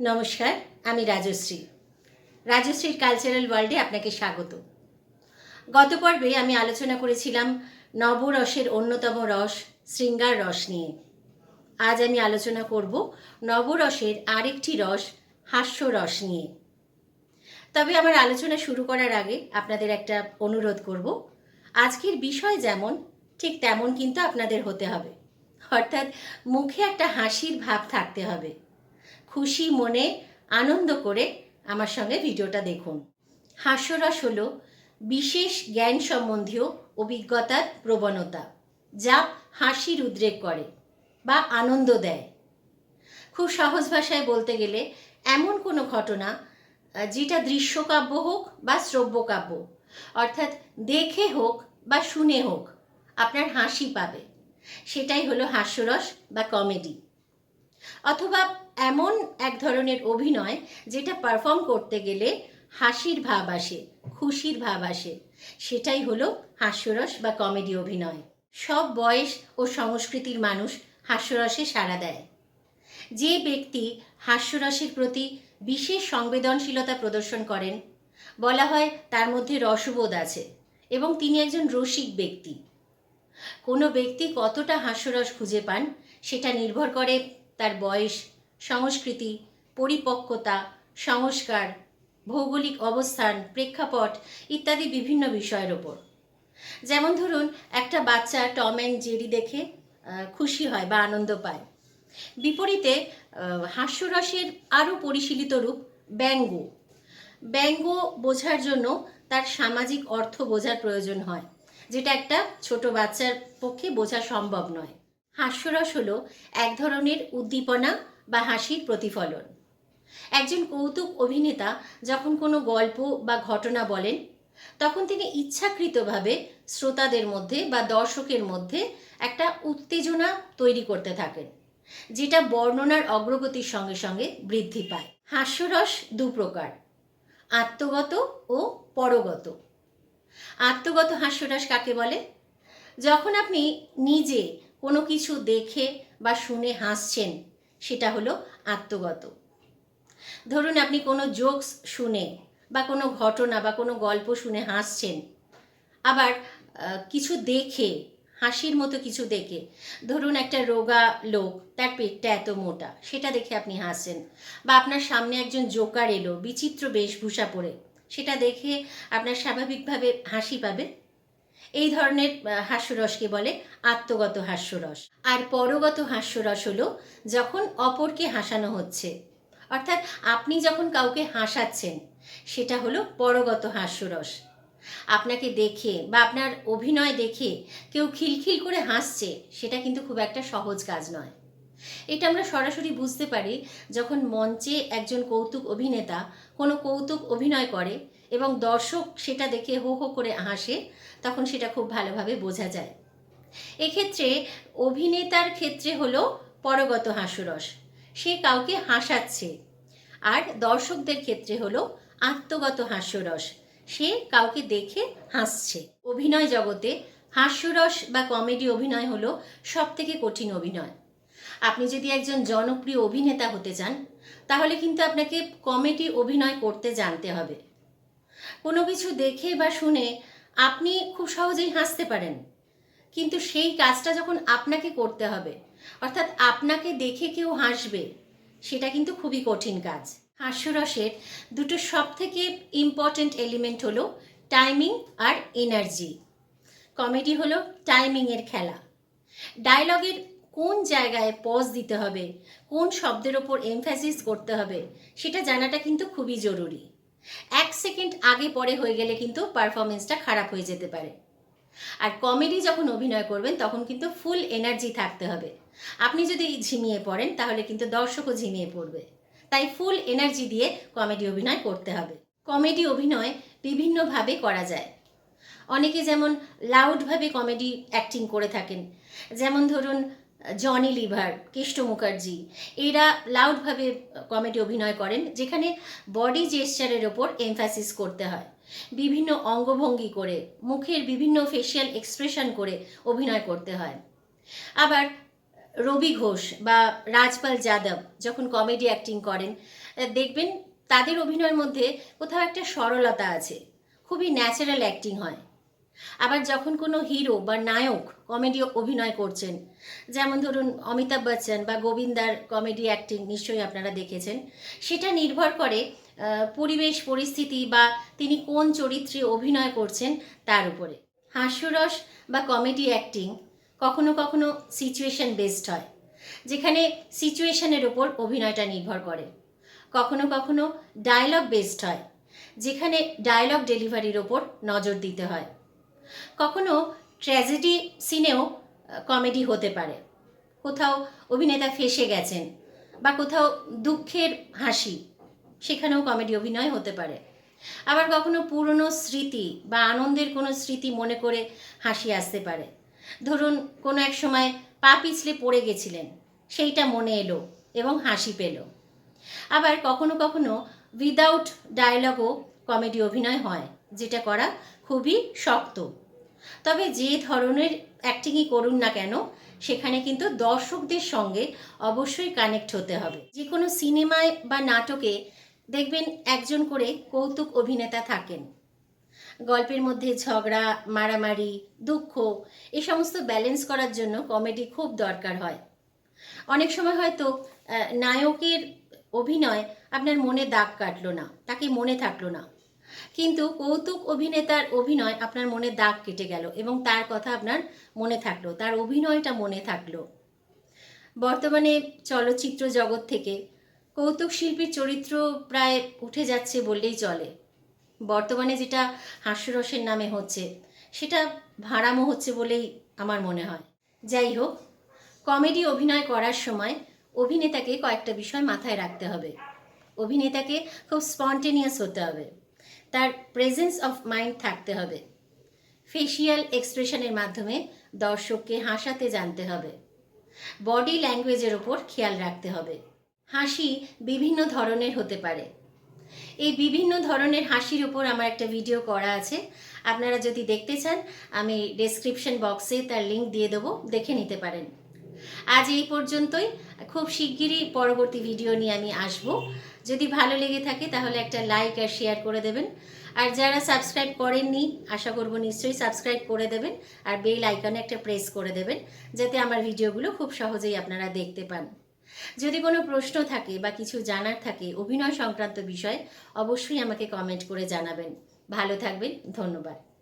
নমস্কার, আমি রাজশ্রী। রাজশ্রীর কালচারাল ওয়ার্ল্ডে আপনাকে স্বাগত। গত পর্বে আমি আলোচনা করেছিলাম নবরসের অন্যতম রস, শৃঙ্গার রস নিয়ে। আজ আমি আলোচনা করব নবরসের আরেকটি রস হাস্যরস নিয়ে। তবে আমার আলোচনা শুরু করার আগে আপনাদের একটা অনুরোধ করব। আজকের বিষয় যেমন, ঠিক তেমন কিন্তু আপনাদের হতে হবে। অর্থাৎ মুখে একটা হাসির ভাব থাকতে হবে। খুশি মনে, আনন্দ করে আমার সঙ্গে ভিডিওটা দেখুন। হাস্যরস হল বিশেষ জ্ঞান সম্বন্ধীয় অভিজ্ঞতার প্রবণতা, যা হাসির উদ্রেক করে বা আনন্দ দেয়। খুব সহজ ভাষায় বলতে গেলে এমন কোনো ঘটনা, যেটা দৃশ্যকাব্য হোক বা শ্রব্যকাব্য, অর্থাৎ দেখে হোক বা শুনে হোক আপনার হাসি পাবে। সেটাই হলো হাস্যরস বা কমেডি। অথবা এমন এক ধরনের অভিনয় যেটা পারফর্ম করতে গেলে হাসির ভাব আসে, খুশির ভাব আসে। সেটাই হলো হাস্যরস বা কমেডি অভিনয়। সব বয়স ও সংস্কৃতির মানুষ হাস্যরসে সাড়া দেয়। যে ব্যক্তি হাস্যরসের প্রতি বিশেষ সংবেদনশীলতা প্রদর্শন করেন, বলা হয় তার মধ্যে রসবোধ আছে এবং তিনি একজন রসিক ব্যক্তি। কোনো ব্যক্তি কতটা হাস্যরস খুঁজে পান, সেটা নির্ভর করে তার বয়স, সংস্কৃতি, পরিপক্কতা, সংস্কার, ভৌগোলিক অবস্থান, প্রেক্ষাপট ইত্যাদি বিভিন্ন বিষয়ের ওপর। যেমন ধরুন, একটা বাচ্চা টম অ্যান্ড জেরি দেখে খুশি হয় বা আনন্দ পায়। বিপরীতে হাস্যরসের আরও পরিশীলিত রূপ ব্যঙ্গ। ব্যঙ্গ বোঝার জন্য তার সামাজিক অর্থ বোঝার প্রয়োজন হয়, যেটা একটা ছোট বাচ্চার পক্ষে বোঝা সম্ভব নয়। হাস্যরস হলো এক ধরনের উদ্দীপনা বা হাসির প্রতিফলন। একজন কৌতুক অভিনেতা যখন কোনো গল্প বা ঘটনা বলেন, তখন তিনি ইচ্ছাকৃতভাবে শ্রোতাদের মধ্যে বা দর্শকের মধ্যে একটা উত্তেজনা তৈরি করতে থাকেন, যেটা বর্ণনার অগ্রগতির সঙ্গে সঙ্গে বৃদ্ধি পায়। হাস্যরস দু প্রকার, আত্মগত ও পরগত। আত্মগত হাস্যরস কাকে বলে? যখন আপনি নিজে কোনো কিছু দেখে বা শুনে হাসছেন, সেটা হলো আত্মগত। ধরুন আপনি কোনো জোকস শুনে বা কোনো ঘটনা বা কোনো গল্প শুনে হাসছেন, আবার কিছু দেখে, হাসির মতো কিছু দেখে, ধরুন একটা রোগা লোক, তার পেটটা এত মোটা, সেটা দেখে আপনি হাসছেন, বা আপনার সামনে একজন জোকার এলো, বিচিত্র বেশভূষা পরে, সেটা দেখে আপনার স্বাভাবিকভাবে হাসি পাবে এই ধরনের হাস্যরসকে বলে আত্মগত হাস্যরস। আর পরগত হাস্যরস হলো যখন অপরকে হাসানো হচ্ছে। অর্থাৎ আপনি যখন কাউকে হাসাচ্ছেন, সেটা হলো পরগত হাস্যরস। আপনাকে দেখে বা আপনার অভিনয় দেখে কেউ খিলখিল করে হাসছে, সেটা কিন্তু খুব একটা সহজ কাজ নয়। এটা আমরা সরাসরি বুঝতে পারি যখন মঞ্চে একজন কৌতুক অভিনেতা কোনো কৌতুক অভিনয় করে এবং দর্শক সেটা দেখে হো হো করে হাসে, তখন সেটা খুব ভালোভাবে বোঝা যায়। এক্ষেত্রে অভিনেতার ক্ষেত্রে হলো পরগত হাস্যরস। সে কাউকে হাসাচ্ছে। আর দর্শকদের ক্ষেত্রে হলো আত্মগত হাস্যরস। সে কাউকে দেখে হাসছে। অভিনয় জগতে হাস্যরস বা কমেডি অভিনয় হলো সব থেকে কঠিন অভিনয়। আপনি যদি একজন জনপ্রিয় অভিনেতা হতে চান, তাহলে কিন্তু আপনাকে কমেডি অভিনয় করতে জানতে হবে। কোনো কিছু দেখে বা শুনে আপনি খুব সহজেই হাসতে পারেন। কিন্তু সেই কাজটা যখন আপনাকে করতে হবে, অর্থাৎ আপনাকে দেখে কেউ হাসবে, সেটা কিন্তু খুবই কঠিন কাজ। হাস্যরসের দুটো সব থেকে ইম্পর্ট্যান্ট এলিমেন্ট হলো টাইমিং আর এনার্জি কমেডি হলো টাইমিংয়ের খেলা। ডায়লগের কোন জায়গায় পজ দিতে হবে, কোন শব্দের ওপর এমফ্যাসিস করতে হবে, সেটা জানাটা কিন্তু খুবই জরুরি। এক সেকেন্ড আগে পরে হয়ে গেলে কিন্তু পারফরমেন্সটা খারাপ হয়ে যেতে পারে। আর কমেডি যখন অভিনয় করবেন, তখন কিন্তু ফুল এনার্জি থাকতে হবে। আপনি যদি ঝিমিয়ে পড়েন, তাহলে কিন্তু দর্শকও ঝিমিয়ে পড়বে। তাই ফুল এনার্জি দিয়ে কমেডি অভিনয় করতে হবে। কমেডি অভিনয় বিভিন্নভাবে করা যায়। অনেকে যেমন লাউডভাবে কমেডি অ্যাক্টিং করে থাকেন, যেমন ধরুন জনি লিভার কেষ্ট মুখার্জি এরা লাউডভাবে কমেডি অভিনয় করেন, যেখানে বডি জেস্চারের ওপর এমফাসিস করতে হয়। বিভিন্ন অঙ্গভঙ্গি করে, মুখের বিভিন্ন ফেশিয়াল এক্সপ্রেশন করে অভিনয় করতে হয়। আবার রবি ঘোষ বা রাজপাল যাদব যখন কমেডি অ্যাক্টিং করেন, দেখবেন তাদের অভিনয়ের মধ্যে কোথাও একটা সরলতা আছে। খুবই ন্যাচারাল অ্যাক্টিং হয়। আবার যখন কোনো হিরো বা নায়ক কমেডি অভিনয় করছেন, যেমন ধরুন অমিতাভ বচ্চন বা গোবিন্দার কমেডি অ্যাক্টিং নিশ্চয়ই আপনারা দেখেছেন, সেটা নির্ভর করে পরিবেশ, পরিস্থিতি বা তিনি কোন চরিত্রে অভিনয় করছেন তার উপরে। হাস্যরস বা কমেডি অ্যাক্টিং কখনো কখনো সিচুয়েশন বেসড হয়, যেখানে সিচুয়েশনের ওপর অভিনয়টা নির্ভর করে। কখনো কখনো ডায়লগ বেসড হয়, যেখানে ডায়লগ ডেলিভারির ওপর নজর দিতে হয়। কখনো ট্র্যাজেডি সিনেও কমেডি হতে পারে। কোথাও অভিনেতা ফেসে গেছেন বা কোথাও দুঃখের হাসি, সেখানেও কমেডি অভিনয় হতে পারে। আবার কখনো পুরনো স্মৃতি বা আনন্দের কোনো স্মৃতি মনে করে হাসি আসতে পারে। ধরুন, কোনো এক সময় পা পিছলে পড়ে গেছিলেন, সেইটা মনে এলো এবং হাসি পেল। আবার কখনো কখনো উইদাউট ডায়লগও কমেডি অভিনয় হয়। যেটা করা খুবই শক্ত। তবে যে ধরনের অ্যাক্টিংই করুন না কেন, সেখানে কিন্তু দর্শকদের সঙ্গে অবশ্যই কানেক্ট হতে হবে। যে কোনো সিনেমায় বা নাটকে দেখবেন একজন করে কৌতুক অভিনেতা থাকেন। গল্পের মধ্যে ঝগড়া, মারামারি, দুঃখ এ সমস্ত ব্যালেন্স করার জন্য কমেডি খুব দরকার হয়। অনেক সময় হয়তো নায়কের অভিনয় আপনার মনে দাগ কাটলো না, তাকে মনে থাকল না। কিন্তু কৌতুক অভিনেতার অভিনয় আপনার মনে দাগ কেটে গেল এবং তার কথা আপনার মনে থাকল, তার অভিনয়টা মনে থাকল। বর্তমানে চলচ্চিত্র জগৎ থেকে কৌতুক শিল্পীর চরিত্র প্রায় উঠে যাচ্ছে বললেই চলে। বর্তমানে যেটা হাস্যরসের নামে হচ্ছে, সেটা ভাড়ামো হচ্ছে বলেই আমার মনে হয়। যাই হোক, কমেডি অভিনয় করার সময় অভিনেতাকে কয়েকটা বিষয় মাথায় রাখতে হবে। অভিনেতাকে খুব স্পন্টেনিয়াস হতে হবে। তার প্রেজেন্স অফ মাইন্ড থাকতে হবে। ফেসিয়াল এক্সপ্রেশনের মাধ্যমে দর্শককে হাসাতে জানতে হবে। বডি ল্যাঙ্গুয়েজের ওপর খেয়াল রাখতে হবে। হাসি বিভিন্ন ধরনের হতে পারে। এই বিভিন্ন ধরনের হাসির উপর আমার একটা ভিডিও করা আছে। আপনারা যদি দেখতে চান, আমি ডেসক্রিপশন বক্সে তার লিংক দিয়ে দেবো, দেখে নিতে পারেন। আজ এই পর্যন্তই। খুব শিগগিরই পরবর্তী ভিডিও নিয়ে আমি আসব। যদি ভালো লেগে থাকে তাহলে একটা লাইক আর শেয়ার করে দেবেন। আর যারা সাবস্ক্রাইব করেননি, আশা করব নিশ্চয়ই সাবস্ক্রাইব করে দেবেন আর বেল আইকনে একটা প্রেস করে দেবেন, যাতে আমার ভিডিওগুলো খুব সহজেই আপনারা দেখতে পান। যদি কোনো প্রশ্ন থাকে বা কিছু জানার থাকে অভিনয় সংক্রান্ত বিষয়, অবশ্যই আমাকে কমেন্ট করে জানাবেন। ভালো থাকবেন, ধন্যবাদ।